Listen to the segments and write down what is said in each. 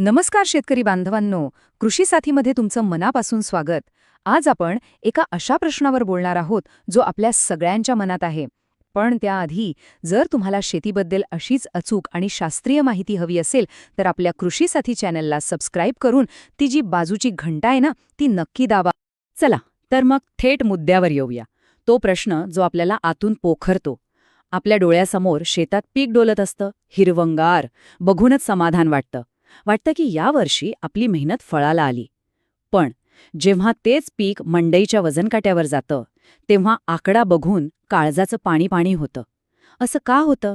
नमस्कार शेतकरी बांधवांनो. कृषी साथीमध्ये तुमचं मनापासून स्वागत. आज आपण एका अशा प्रश्नावर बोलणार आहोत जो आपल्या सगळ्यांच्या मनात आहे. पण त्याआधी जर तुम्हाला शेतीबद्दल अशीच अचूक आणि शास्त्रीय माहिती हवी असेल तर आपल्या कृषी साथी चॅनलला सबस्क्राईब करून ती जी बाजूची घंटा आहे ना ती नक्की दावा चला तर मग थेट मुद्द्यावर येऊया. तो प्रश्न जो आपल्याला आतून पोखरतो. आपल्या डोळ्यासमोर शेतात पीक डोलत असतं हिरवंगार बघूनच समाधान वाटतं. वाटतं की यावर्षी आपली मेहनत फळाला आली. पण जेव्हा तेच पीक मंडईच्या वजनकाट्यावर जातं तेव्हा आकडा बघून काळजाचं पाणी पाणी होतं. असं का होतं?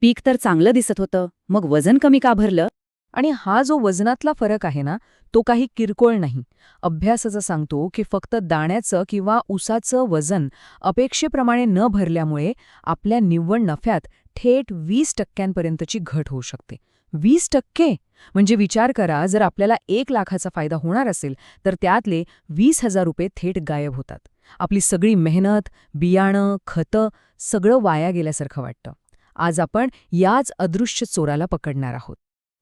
पीक तर चांगलं दिसत होतं मग वजन कमी का भरलं? आणि हा जो वजनातला फरक आहे ना तो काही किरकोळ नाही. अभ्यासाचं सांगतो की फक्त दाण्याचं किंवा उसाचं वजन अपेक्षेप्रमाणे न भरल्यामुळे आपल्या निव्वळ नफ्यात थेट वीस टक्क्यांपर्यंतची घट होऊ शकते. वीस टक्के. म्हणजे विचार करा जर आपल्याला एक लाखाचा फायदा होणार असेल तर त्यातले वीस हजार रुपये थेट गायब होतात. आपली सगळी मेहनत बियाणं खतं सगळं वाया गेल्यासारखं वाटतं. आज आपण याच अदृश्य चोराला पकडणार आहोत.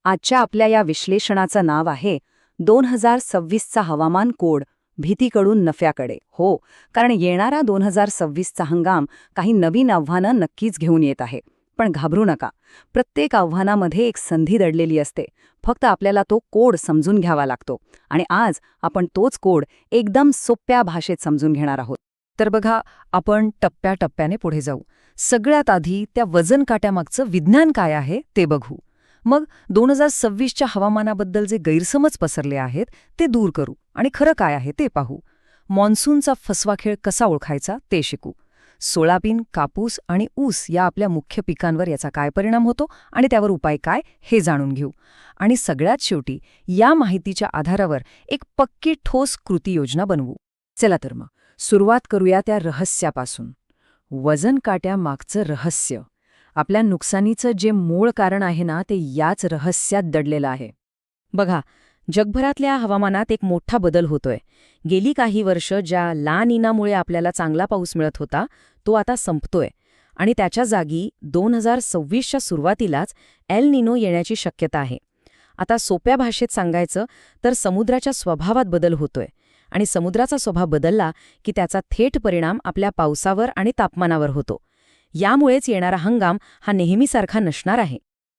आजच्या आपल्या या विश्लेषणाचं नाव आहे दोन हजार सव्वीसचा हवामान कोड भीतीकडून नफ्याकडे. हो कारण येणारा दोन हजार सव्वीसचा हंगाम काही नवीन आव्हानं नक्कीच घेऊन येत आहे. पण घाबरू नका. प्रत्येक आव्हानामध्ये एक संधी दडलेली असते. फक्त आपल्याला तो कोड समजून घ्यावा लागतो. आणि आज आपण तोच कोड एकदम सोप्या भाषेत समजून घेणार आहोत. तर बघा आपण टप्प्याटप्प्याने पुढे जाऊ. सगळ्यात आधी त्या वजन काट्यामागचं विज्ञान काय आहे ते बघू. मग दोन हजार सव्वीसच्या हवामानाबद्दल जे गैरसमज पसरले आहेत ते दूर करू. आणि खरं काय आहे ते पाहू. मॉन्सूनचा फसवा खेळ कसा ओळखायचा ते शिकू. सोळाबीन कापूस आणि ऊस या आपल्या मुख्य पिकांवर याचा काय परिणाम होतो आणि त्यावर उपाय काय हे जाणून घेऊ. आणि सगळ्यात शेवटी या माहितीच्या आधारावर एक पक्की ठोस कृती योजना बनवू. चला तर मग सुरुवात करूया त्या रहस्यापासून. वजन काट्या मागचं रहस्य. आपल्या नुकसानीचं जे मूळ कारण आहे ना ते याच रहस्यात दडलेलं आहे. बघा जगभरातल्या हवामानात एक मोठा बदल होतोय. गेली काही वर्ष ज्या ला निनामुळे आपल्याला चांगला पाऊस मिळत होता तो आता संपतोय. आणि त्याच्या जागी दोन हजार सव्वीसच्या सुरुवातीलाच एल निनो येण्याची शक्यता आहे. आता सोप्या भाषेत सांगायचं तर समुद्राच्या स्वभावात बदल होतोय. आणि समुद्राचा स्वभाव बदलला की त्याचा थेट परिणाम आपल्या पावसावर आणि तापमानावर होतो. यामुळेच येणारा हंगाम हा नेहमीसारखा नसणार आहे.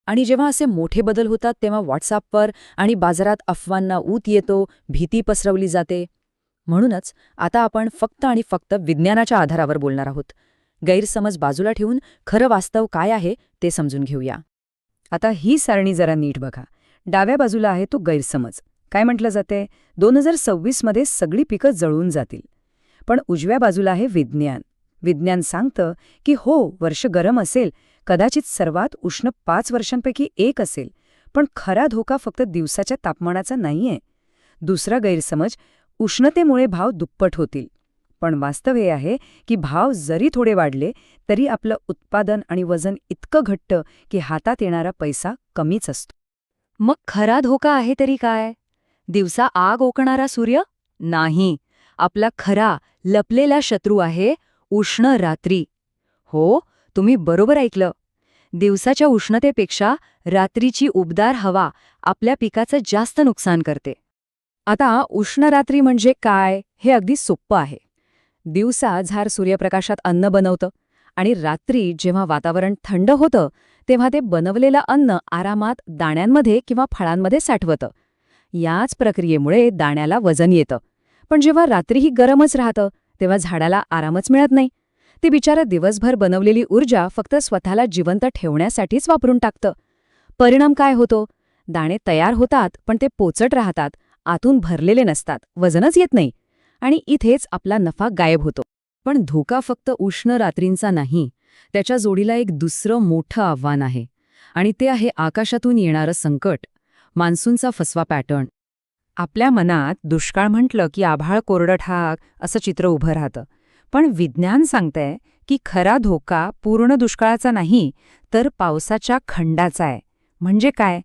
आणि जेव्हा असे मोठे बदल होतात तेव्हा व्हॉट्सअपवर आणि बाजारात अफवांना ऊत येतो भीती पसरवली जाते. म्हणूनच आता आपण फक्त आणि फक्त विज्ञानाच्या आधारावर बोलणार आहोत. गैरसमज बाजूला ठेवून खरं वास्तव काय आहे ते समजून घेऊया. आता ही सारणी जरा नीट बघा. डाव्या बाजूला आहे तो गैरसमज. काय म्हटलं जाते? दोन हजार सव्वीसमध्ये सगळी पिकं जळून जातील. पण उजव्या बाजूला आहे विज्ञान. विज्ञान सांगतं की हो वर्ष गरम असेल कदाचित सर्वात उष्ण पाच वर्षांपैकी एक असेल पण खरा धोका फक्त दिवसाच्या तापमानाचा नाहीये. दुसरा गैरसमज उष्णतेमुळे भाव दुप्पट होतील. पण वास्तव हे आहे की भाव जरी थोडे वाढले तरी आपलं उत्पादन आणि वजन इतकं घट्ट की हातात येणारा पैसा कमीच असतो. मग खरा धोका आहे तरी काय? दिवसा आग ओकणारा सूर्य? नाही. आपला खरा लपलेला शत्रू आहे उष्ण रात्री. हो तुम्ही बरोबर ऐकलं. दिवसाच्या उष्णतेपेक्षा रात्रीची उबदार हवा आपल्या पिकाचं जास्त नुकसान करते. आता उष्ण रात्री म्हणजे काय हे अगदी सोप्पं आहे. दिवसा झार सूर्यप्रकाशात अन्न बनवतं आणि रात्री जेव्हा वातावरण थंड होतं तेव्हा ते बनवलेलं अन्न आरामात दाण्यांमध्ये किंवा फळांमध्ये साठवतं. याच प्रक्रियेमुळे दाण्याला वजन येतं. पण जेव्हा रात्रीही गरमच राहतं तेव्हा झाडाला आरामच मिळत नाही. ते बिचारा दिवसभर बनवलेली ऊर्जा फक्त स्वतःला जिवंत ठेवण्यासाठीच वापरून टाकतं. परिणाम काय होतो? दाणे तयार होतात पण ते पोचट राहतात आतून भरलेले नसतात वजनच येत नाही. आणि इथेच आपला नफा गायब होतो. पण धोका फक्त उष्ण रात्रींचा नाही त्याच्या जोडीला एक दुसरं मोठं आव्हान आहे. आणि ते आहे आकाशातून येणारं संकट मान्सूनचा फसवा पॅटर्न. आपल्या मनात दुष्काळ म्हटलं की आभाळ कोरडं ठाक असं चित्र उभं राहतं. पण विज्ञान सांगतंय की खरा धोका पूर्ण दुष्काळाचा नाही तर पावसाच्या खंडाचा आहे. म्हणजे काय?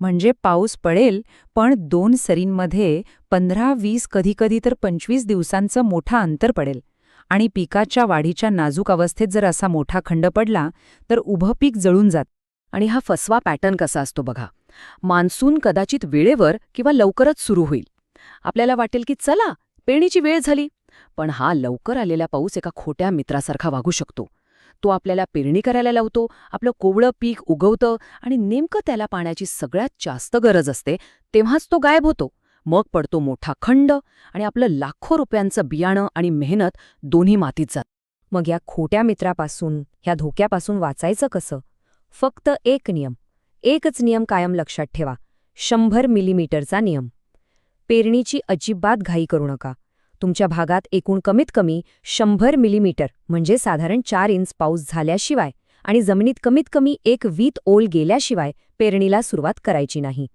म्हणजे पाऊस पडेल पण दोन सरींमध्ये पंधरा वीस कधीकधी तर पंचवीस दिवसांचं मोठा अंतर पडेल. आणि पिकाच्या वाढीच्या नाजूक अवस्थेत जर असा मोठा खंड पडला तर उभं पीक जळून जात. आणि हा फसवा पॅटर्न कसा असतो बघा. मान्सून कदाचित वेळेवर किंवा लवकरच सुरू होईल. आपल्याला वाटेल की चला पेरणीची वेळ झाली. पण हा लवकर आलेला पाऊस एका खोट्या मित्रासारखा वागू शकतो. तो आपल्याला पेरणी करायला लावतो आपलं कोवळं पीक उगवतं आणि नेमकं त्याला पाण्याची सगळ्यात जास्त गरज असते तेव्हाच तो गायब होतो. मग पडतो मोठा खंड आणि आपलं लाखो रुपयांचं बियाणं आणि मेहनत दोन्ही मातीत जात. मग या खोट्या मित्रापासून ह्या धोक्यापासून वाचायचं कसं? फक्त एक नियम. एकच नियम कायम लक्षात ठेवा. शंभर मिलीमीटरचा नियम. पेरणीची अजिबात घाई करू नका. तुमच्या भागात एकूण कमीत कमी शंभर मिलीमीटर म्हणजे साधारण चार इंच पाऊस झाल्याशिवाय आणि जमिनीत कमीत कमी एक वीत ओल गेल्याशिवाय पेरणीला सुरुवात करायची नाही.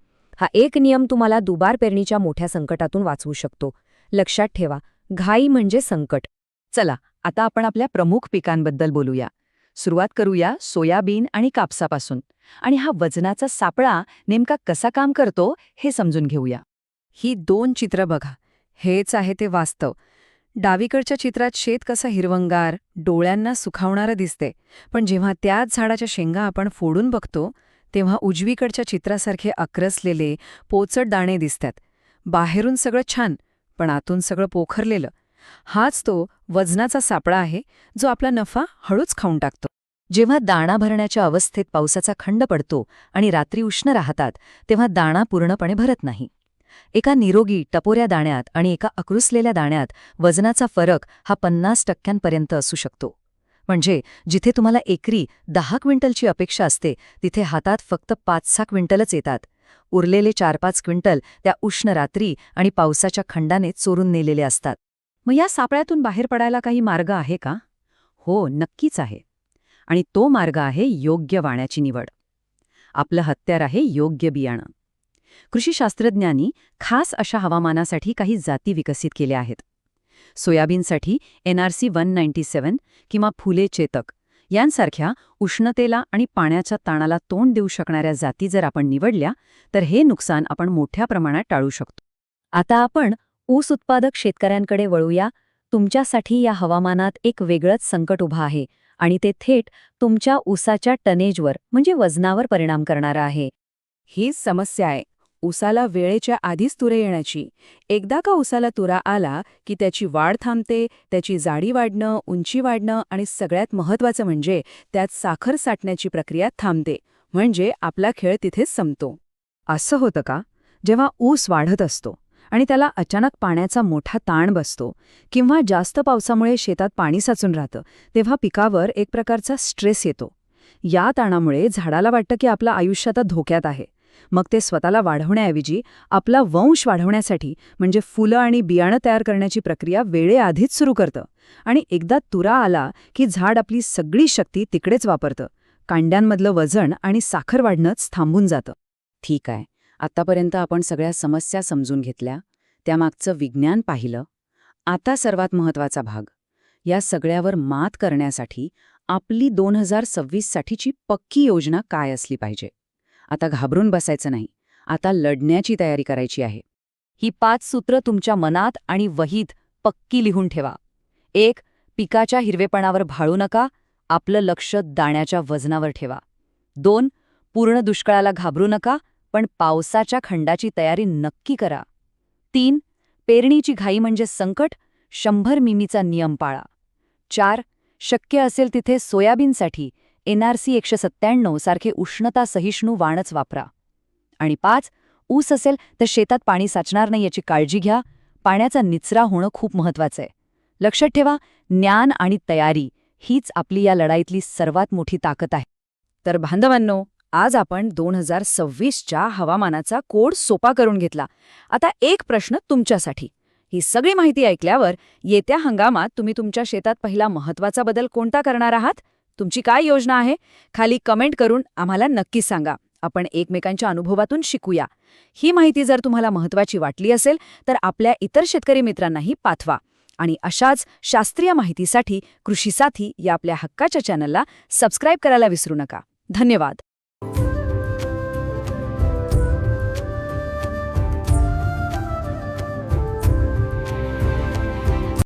हा एक नियम तुम्हाला दुबार पेरणीच्या मोठ्या संकटातून वाचवू शकतो. लक्षात ठेवा घाई म्हणजे संकट. चला आता आपण आपल्या प्रमुख पिकांबद्दल बोलूया. सुरुवात करूया सोयाबीन आणि कापसापासून. आणि हा वजनाचा सापळा नेमका कसा काम करतो हे समजून घेऊया. ही दोन चित्र बघा. हेच आहे ते वास्तव. डावीकडच्या चित्रात शेत कसा हिरवंगार डोळ्यांना सुखावणारं दिसते. पण जेव्हा त्याच झाडाच्या शेंगा आपण फोडून बघतो तेव्हा उजवीकडच्या चित्रासारखे अक्रसलेले पोचट दाणे दिसतात. बाहेरून सगळं छान पण आतून सगळं पोखरलेलं. हाच तो वजनाचा सापळा आहे जो आपला नफा हळूच खाऊन टाकतो. जेव्हा दाणा भरण्याच्या अवस्थेत पावसाचा खंड पडतो आणि रात्री उष्ण राहतात तेव्हा दाणा पूर्णपणे भरत नाही. एका निरोगी टपोऱ्या दाण्यात आणि एका अकृसलेल्या दाण्यात वजनाचा फरक हा पन्नास टक्क्यांपर्यंत असू शकतो. म्हणजे जिथे तुम्हाला एकरी दहा क्विंटलची अपेक्षा असते तिथे हातात फक्त पाच सहा क्विंटलच येतात. उरलेले चार पाच क्विंटल त्या उष्ण रात्री आणि पावसाच्या खंडाने चोरून नेलेले असतात. मग या सापळ्यातून बाहेर पडायला काही मार्ग आहे का? हो नक्कीच आहे. आणि तो मार्ग आहे योग्य वाण्याची निवड. आपलं हत्यार आहे योग्य बियाणं. कृषीशास्त्रज्ञांनी खास अशा हवामानासाठी काही जाती विकसित केल्या आहेत. सोयाबीनसाठी एनआरसी वन नाईन्टी सेवन किंवा फुले चेतक यांसारख्या उष्णतेला आणि पाण्याच्या ताणाला तोंड देऊ शकणाऱ्या जाती जर आपण निवडल्या तर हे नुकसान आपण मोठ्या प्रमाणात टाळू शकतो. आता आपण ऊस उत्पादक शेतकऱ्यांकडे वळूया. तुमच्यासाठी या हवामानात एक वेगळंच संकट उभं आहे आणि ते थेट तुमच्या ऊसाच्या टनेजवर म्हणजे वजनावर परिणाम करणारं आहे. हीच समस्या आहे. उसाला वेळेच्या आधीच तुरे येण्याची. एकदा का उसाला तुरा आला की त्याची वाढ थांबते त्याची जाडी वाढणं उंची वाढणं आणि सगळ्यात महत्त्वाचं म्हणजे त्यात साखर साठण्याची प्रक्रिया थांबते म्हणजे आपला खेळ तिथेच संपतो. असं होतं का? जेव्हा ऊस वाढत असतो आणि त्याला अचानक पाण्याचा मोठा ताण बसतो किंवा जास्त पावसामुळे शेतात पाणी साचून राहतं तेव्हा पिकावर एक प्रकारचा स्ट्रेस येतो. या ताणामुळे झाडाला वाटतं की आपलं आयुष्य आता धोक्यात आहे. मग ते स्वतःला वाढवण्याऐवजी आपला वंश वाढवण्यासाठी म्हणजे फुलं आणि बियाणं तयार करण्याची प्रक्रिया वेळेआधीच सुरू करतं. आणि एकदा तुरा आला की झाड आपली सगळी शक्ती तिकडेच वापरतं. कांड्यांमधलं वजन आणि साखर वाढणंच थांबून जातं. ठीक आहे. आतापर्यंत आपण सगळ्या समस्या समजून घेतल्या. त्यामागचं विज्ञान पाहिलं. आता सर्वात महत्त्वाचा भाग. या सगळ्यावर मात करण्यासाठी आपली दोन हजार सव्वीससाठीची पक्की योजना काय असली पाहिजे? आता घाबरून बसायचं नाही. आता लढण्याची तयारी करायची आहे. ही पाच सूत्र तुमच्या मनात आणि वहीत पक्की लिहून ठेवा. एक पिकाच्या हिरवेपणावर भाळू नका. आपलं लक्ष दाण्याच्या वजनावर ठेवा. दोन पूर्ण दुष्काळाला घाबरू नका पण पावसाच्या खंडाची तयारी नक्की करा. तीन पेरणीची घाई म्हणजे संकट शंभर मिमीचा नियम पाळा. चार शक्य असेल तिथे सोयाबीनसाठी एनआरसी एकशे सत्त्याण्णव सारखे उष्णता सहिष्णू वाणच वापरा. आणि पाच ऊस असेल तर शेतात पाणी साचणार नाही याची काळजी घ्या. पाण्याचा निचरा होणं खूप महत्वाचं आहे लक्षात ठेवा ज्ञान आणि तयारी हीच आपली या लढाईतली सर्वात मोठी ताकद आहे. तर बांधवांनो आज आपण दोन हजार सव्वीसच्या हवामानाचा कोड सोपा करून घेतला. आता एक प्रश्न तुमच्यासाठी. ही सगळी माहिती ऐकल्यावर येत्या हंगामात तुम्ही तुमच्या शेतात पहिला महत्त्वाचा बदल कोणता करणार आहात? तुमची काय योजना आहे? खाली कमेंट करून आम्हाला नक्की सांगा. आपण एकमेकांच्या अनुभवातून शिकूया. ही माहिती जर तुम्हाला महत्वाची वाटली असेल तर आपल्या इतर शेतकरी मित्रांनाही पाठवा. आणि अशाच शास्त्रीय माहितीसाठी कृषी साथी या आपल्या हक्काच्या चॅनलला सबस्क्राईब करायला विसरू नका. धन्यवाद.